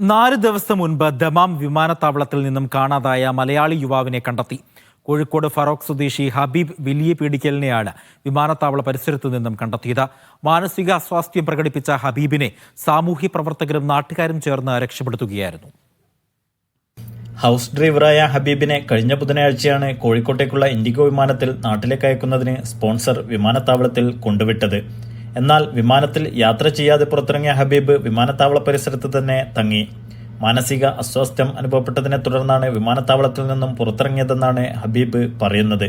നാല് ദിവസം മുൻപ് ദമാം വിമാനത്താവളത്തിൽ നിന്നും കാണാതായ മലയാളി യുവാവിനെ കണ്ടെത്തി. കോഴിക്കോട് ഫറോക്ക് സ്വദേശി ഹബീബ് വലിയ പീഡിക്കലിനെയാണ് വിമാനത്താവള പരിസരത്തു നിന്നും കണ്ടെത്തിയത്. മാനസിക അസ്വാസ്ഥ്യം പ്രകടിപ്പിച്ച ഹബീബിനെ സാമൂഹ്യ പ്രവർത്തകരും നാട്ടുകാരും ചേർന്ന് രക്ഷപ്പെടുത്തുകയായിരുന്നു. ഹൗസ് ഡ്രൈവറായ ഹബീബിനെ കഴിഞ്ഞ ബുധനാഴ്ചയാണ് കോഴിക്കോട്ടേക്കുള്ള ഇൻഡിഗോ വിമാനത്തിൽ നാട്ടിലേക്ക് അയക്കുന്നതിന് സ്പോൺസർ വിമാനത്താവളത്തിൽ കൊണ്ടുവിട്ടത്. എന്നാൽ വിമാനത്തിൽ യാത്ര ചെയ്യാതെ പുറത്തിറങ്ങിയ ഹബീബ് വിമാനത്താവള പരിസരത്ത് തന്നെ തങ്ങി. മാനസിക അസ്വാസ്ഥ്യം അനുഭവപ്പെട്ടതിനെ തുടർന്നാണ് വിമാനത്താവളത്തിൽ നിന്നും പുറത്തിറങ്ങിയതെന്നാണ് ഹബീബ് പറയുന്നത്.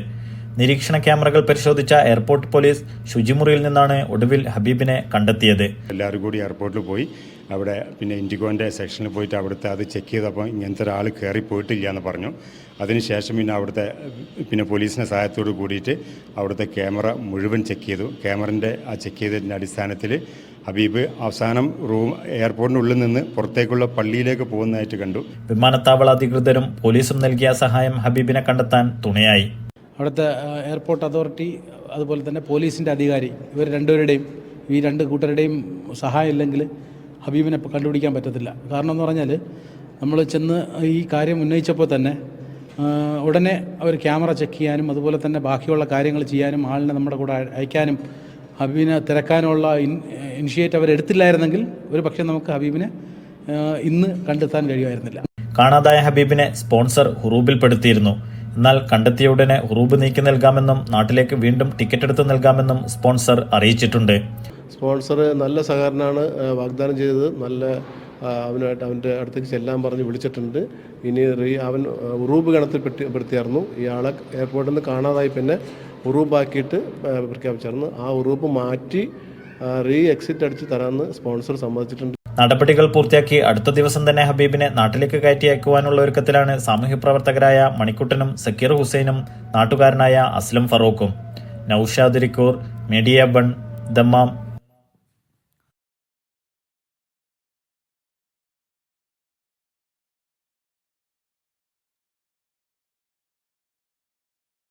നിരീക്ഷണ ക്യാമറകൾ പരിശോധിച്ച എയർപോർട്ട് പോലീസ് ശുചിമുറിയിൽ നിന്നാണ് ഒടുവിൽ ഹബീബിനെ കണ്ടെത്തിയത്. എല്ലാവരും കൂടി എയർപോർട്ടിൽ പോയി. അവിടെ പിന്നെ ഇൻഡിഗോന്റെ സെക്ഷനിൽ പോയിട്ട് അവിടുത്തെ അത് ചെക്ക് ചെയ്തപ്പോൾ ഇങ്ങനത്തെ ഒരാൾ കയറി പോയിട്ടില്ല എന്ന് പറഞ്ഞു. അതിനുശേഷം പിന്നെ അവിടുത്തെ പിന്നെ പോലീസിന്റെ സഹായത്തോട് കൂടിയിട്ട് അവിടുത്തെ ക്യാമറ മുഴുവൻ ചെക്ക് ചെയ്തു. ക്യാമറന്റെ ആ ചെക്ക് ചെയ്തതിന്റെ അടിസ്ഥാനത്തിൽ ഹബീബ് അവസാനം റൂം എയർപോർട്ടിനുള്ളിൽ നിന്ന് പുറത്തേക്കുള്ള പള്ളിയിലേക്ക് പോകുന്നതായിട്ട് കണ്ടു. വിമാനത്താവള അധികൃതരും പോലീസും നൽകിയ സഹായം ഹബീബിനെ കണ്ടെത്താൻ തുണയായി. അവിടുത്തെ എയർപോർട്ട് അതോറിറ്റി അതുപോലെ തന്നെ പോലീസിന്റെ അധികാരി ഇവർ രണ്ടുപേരുടെയും ഈ രണ്ട് കൂട്ടരുടെയും സഹായം ഇല്ലെങ്കിൽ ഹബീബിനെ കണ്ടുപിടിക്കാൻ പറ്റത്തില്ല. കാരണം എന്ന് പറഞ്ഞാൽ നമ്മൾ ചെന്ന് ഈ കാര്യം ഉന്നയിച്ചപ്പോൾ തന്നെ ഉടനെ അവർ ക്യാമറ ചെക്ക് ചെയ്യാനും അതുപോലെ തന്നെ ബാക്കിയുള്ള കാര്യങ്ങൾ ചെയ്യാനും ആളിനെ നമ്മുടെ കൂടെ അയക്കാനും ഹബീബിനെ തിരക്കാനുള്ള ഇൻ ഇനിഷ്യേറ്റ് അവരെടുത്തില്ലായിരുന്നെങ്കിൽ ഒരു പക്ഷേ നമുക്ക് ഹബീബിനെ ഇന്ന് കണ്ടെത്താൻ കഴിയുമായിരുന്നില്ല. കാണാതായ ഹബീബിനെ സ്പോൺസർ ഹുറൂബിൽപ്പെടുത്തിയിരുന്നു. എന്നാൽ കണ്ടെത്തിയ ഉടനെ ഹുറൂബ് നീക്കി നൽകാമെന്നും നാട്ടിലേക്ക് വീണ്ടും ടിക്കറ്റ് എടുത്ത് നൽകാമെന്നും സ്പോൺസർ അറിയിച്ചിട്ടുണ്ട്. സ്പോൺസർ നല്ല സഹകരണമാണ് വാഗ്ദാനം ചെയ്തത്. നല്ല അവനായിട്ട് അവന്റെ അടുത്തേക്ക് ചെല്ലാൻ പറഞ്ഞ് വിളിച്ചിട്ടുണ്ട്. ഇനി റീ അവൻ ഉറൂബ് ഗണത്തിൽ പെട്ടി പെടുത്തിയായിരുന്നു ഇയാളെ എയർപോർട്ടിൽ നിന്ന് കാണാതായി പിന്നെ ഉറൂബാക്കിയിട്ട് പ്രഖ്യാപിച്ചായിരുന്നു ആ ഉറൂബ് മാറ്റി റീ എക്സിറ്റ് അടിച്ച് തരാമെന്ന് സ്പോൺസർ സമ്മതിച്ചിട്ടുണ്ട്. നടപടികൾ പൂർത്തിയാക്കി അടുത്ത ദിവസം തന്നെ ഹബീബിനെ നാട്ടിലേക്ക് കയറ്റി അയക്കുവാനുള്ള ഒരുക്കത്തിലാണ് സാമൂഹ്യ പ്രവർത്തകരായ മണിക്കുട്ടനും സക്കീർ ഹുസൈനും നാട്ടുകാരനായ അസ്ലം ഫറൂഖും. നൌഷാദ് റിക്കൂർ മീഡിയ ബൺ ദമ്മാം.